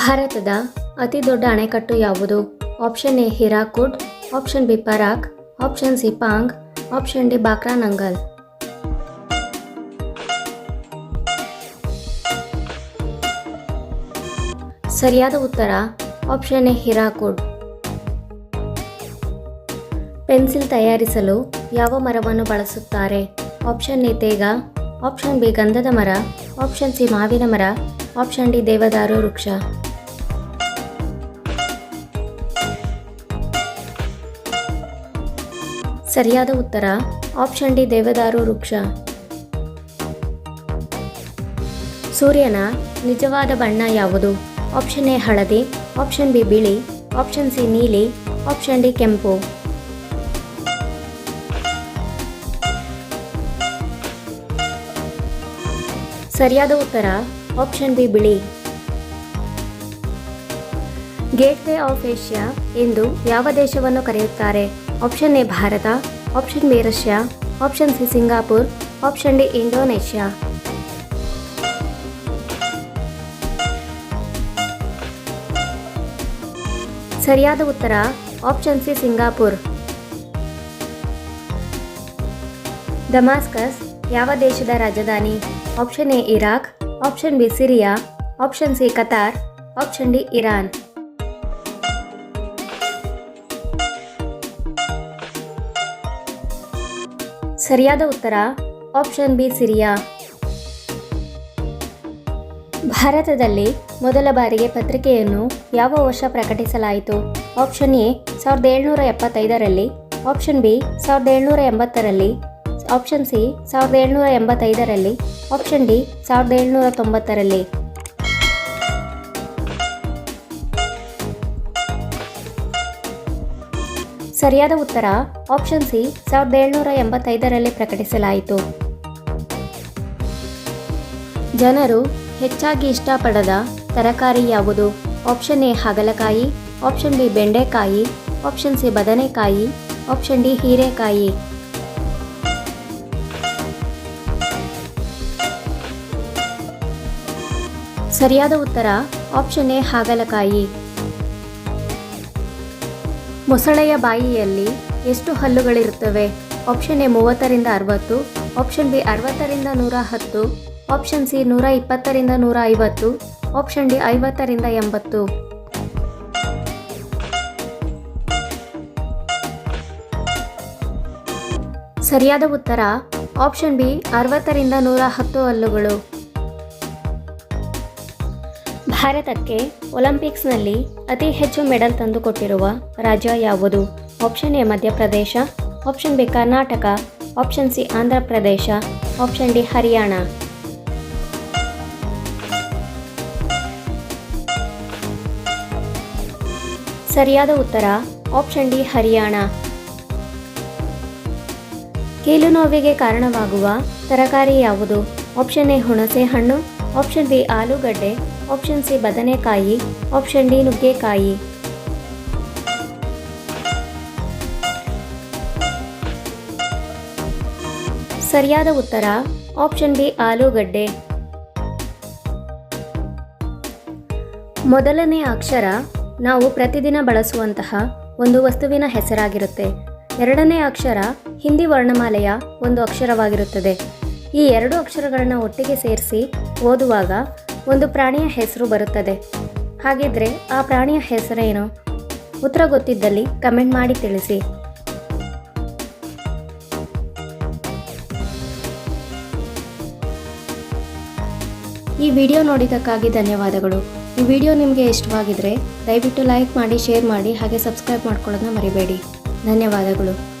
ಭಾರತದ ಅತಿ ದೊಡ್ಡ ಅಣೆಕಟ್ಟು ಯಾವುದು? Option A Hirakud, option B ಪರಾಕ್ option C Pong, option D Bhakra Nangal. ಸರಿಯಾದ ಉತ್ತರ, ಆಪ್ಷನ್ ಎ ಹಿರಾಕುಡ್. ಪೆನ್ಸಿಲ್ ತಯಾರಿಸಲು ಯಾವ ಮರವನ್ನು ಬಳಸುತ್ತಾರೆ? ಆಪ್ಷನ್ ಎ ತೇಗ, ಆಪ್ಷನ್ ಬಿ ಗಂಧದ ಮರ, ಆಪ್ಷನ್ ಸಿ ಮಾವಿನ ಮರ, ಆಪ್ಷನ್ ಡಿ ದೇವದಾರು ವೃಕ್ಷ. ಸರಿಯಾದ ಉತ್ತರ, ಆಪ್ಷನ್ ಡಿ ದೇವದಾರು ವೃಕ್ಷ. ಸೂರ್ಯನ ನಿಜವಾದ ಬಣ್ಣ ಯಾವುದು? ಆಪ್ಷನ್ ಎ ಹಳದಿ, ಆಪ್ಷನ್ ಬಿ ಬಿಳಿ, ಆಪ್ಷನ್ ಸಿ ನೀಲಿ, ಆಪ್ಷನ್ ಡಿ ಕೆಂಪು. ಸರಿಯಾದ ಉತ್ತರ, ಆಪ್ಷನ್ ಬಿ ಬಿಳಿ. ಗೇಟ್ವೇ ಆಫ್ ಏಷ್ಯಾ ಎಂದು ಯಾವ ದೇಶವನ್ನು ಕರೆಯುತ್ತಾರೆ? Option A Bharat option B Russia option C Singapore option D Indonesia ಸರಿಯಾದ ಉತ್ತರ ಆಪ್ಷನ್ ಸಿ ಸಿಂಗಾಪುರ್ ಡಮಾಸ್ಕಸ್ ಯಾವ ದೇಶದ ರಾಜಧಾನಿ? Option A Iraq option B Syria option C Qatar option D Iran ಸರಿಯಾದ ಉತ್ತರ ಆಪ್ಷನ್ ಬಿ ಸಿರಿಯಾ. ಭಾರತದಲ್ಲಿ ಮೊದಲ ಬಾರಿಗೆ ಪತ್ರಿಕೆಯನ್ನು ಯಾವ ವರ್ಷ ಪ್ರಕಟಿಸಲಾಯಿತು? ಆಪ್ಷನ್ ಎ ಸಾವಿರದ ಏಳ್ನೂರ ಎಪ್ಪತ್ತೈದರಲ್ಲಿ. ಆಪ್ಷನ್ ಬಿ ಸಾವಿರದ ಏಳ್ನೂರ ಎಂಬತ್ತರಲ್ಲಿ. ಆಪ್ಷನ್ ಸಿ ಸಾವಿರದ ಏಳ್ನೂರ ಎಂಬತ್ತೈದರಲ್ಲಿ. ಆಪ್ಷನ್ ಡಿ ಸಾವಿರದ ಏಳ್ನೂರ ತೊಂಬತ್ತರಲ್ಲಿ. ಸರಿಯಾದ ಉತ್ತರ ಆಪ್ಷನ್ ಸಿ ಸಾವಿರದ ಏಳ್ನೂರ ಎಂಬತ್ತೈದರಲ್ಲಿ ಪ್ರಕಟಿಸಲಾಯಿತು. ಜನರು ಹೆಚ್ಚಾಗಿ ಇಷ್ಟಪಡದ ತರಕಾರಿ ಯಾವುದು? ಆಪ್ಷನ್ ಎ ಹಾಗಲಕಾಯಿ, ಆಪ್ಷನ್ ಬಿ ಬೆಂಡೆಕಾಯಿ, ಆಪ್ಷನ್ ಸಿ ಬದನೆಕಾಯಿ, ಆಪ್ಷನ್ ಡಿ ಹೀರೆಕಾಯಿ. ಸರಿಯಾದ ಉತ್ತರ ಆಪ್ಷನ್ ಎ ಹಾಗಲಕಾಯಿ. ಮೊಸಳೆಯ ಬಾಯಿಯಲ್ಲಿ ಎಷ್ಟು ಹಲ್ಲುಗಳಿರುತ್ತವೆ? ಆಪ್ಷನ್ ಎ ಮೂವತ್ತರಿಂದ ಅರವತ್ತು ಆಪ್ಷನ್ ಬಿ ಅರವತ್ತರಿಂದ ನೂರ ಹತ್ತು ಆಪ್ಷನ್ ಸಿ ನೂರ ಇಪ್ಪತ್ತರಿಂದ ನೂರ ಐವತ್ತು ಆಪ್ಷನ್ ಡಿ ಐವತ್ತರಿಂದ ಎಂಬತ್ತು. ಸರಿಯಾದ ಉತ್ತರ ಆಪ್ಷನ್ ಬಿ ಅರವತ್ತರಿಂದ ನೂರ ಹತ್ತು ಹಲ್ಲುಗಳು. ಭಾರತಕ್ಕೆ ಒಲಿಂಪಿಕ್ಸ್ನಲ್ಲಿ ಅತಿ ಹೆಚ್ಚು ಮೆಡಲ್ ತಂದುಕೊಟ್ಟಿರುವ ರಾಜ್ಯ ಯಾವುದು? Option A Madhya Pradesh, option B Karnataka, option C Andhra Pradesh option D Haryana. ಸರಿಯಾದ ಉತ್ತರ, ಆಪ್ಷನ್ ಡಿ ಹರಿಯಾಣ. ಕೀಲು ನೋವಿಗೆ ಕಾರಣವಾಗುವ ತರಕಾರಿ ಯಾವುದು? ಆಪ್ಷನ್ ಎ ಹುಣಸೆ ಹಣ್ಣು, ಆಪ್ಷನ್ ಬಿ ಆಲೂಗಡ್ಡೆ ಆಪ್ಷನ್ ಸಿ ಬದನೆಕಾಯಿ ಆಪ್ಷನ್ ಡಿ ನುಗ್ಗೆಕಾಯಿ ಸರಿಯಾದ ಉತ್ತರ ಆಪ್ಷನ್ ಬಿ ಆಲೂಗಡ್ಡೆ ಮೊದಲನೇ ಅಕ್ಷರ ನಾವು ಪ್ರತಿದಿನ ಬಳಸುವಂತಹ ಒಂದು ವಸ್ತುವಿನ ಹೆಸರಾಗಿರುತ್ತೆ ಎರಡನೇ ಅಕ್ಷರ ಹಿಂದಿ ವರ್ಣಮಾಲೆಯ ಒಂದು ಅಕ್ಷರವಾಗಿರುತ್ತದೆ ಈ ಎರಡು ಅಕ್ಷರಗಳನ್ನು ಒಟ್ಟಿಗೆ ಸೇರಿಸಿ ಓದುವಾಗ ಒಂದು ಪ್ರಾಣಿಯ ಹೆಸರು ಬರುತ್ತದೆ. ಹಾಗಿದ್ರೆ ಆ ಪ್ರಾಣಿಯ ಹೆಸರೇನು? ಉತ್ತರ ಗೊತ್ತಿದ್ದಲ್ಲಿ ಕಮೆಂಟ್ ಮಾಡಿ ತಿಳಿಸಿ. ಈ ವಿಡಿಯೋ ನೋಡಿದ್ದಕ್ಕಾಗಿ ಧನ್ಯವಾದಗಳು. ಈ ವಿಡಿಯೋ ನಿಮಗೆ ಇಷ್ಟವಾಗಿದ್ರೆ ದಯವಿಟ್ಟು ಲೈಕ್ ಮಾಡಿ ಶೇರ್ ಮಾಡಿ, ಹಾಗೆ ಸಬ್ಸ್ಕ್ರೈಬ್ ಮಾಡ್ಕೊಳ್ಳೋದನ್ನ ಮರಿಬೇಡಿ. ಧನ್ಯವಾದಗಳು.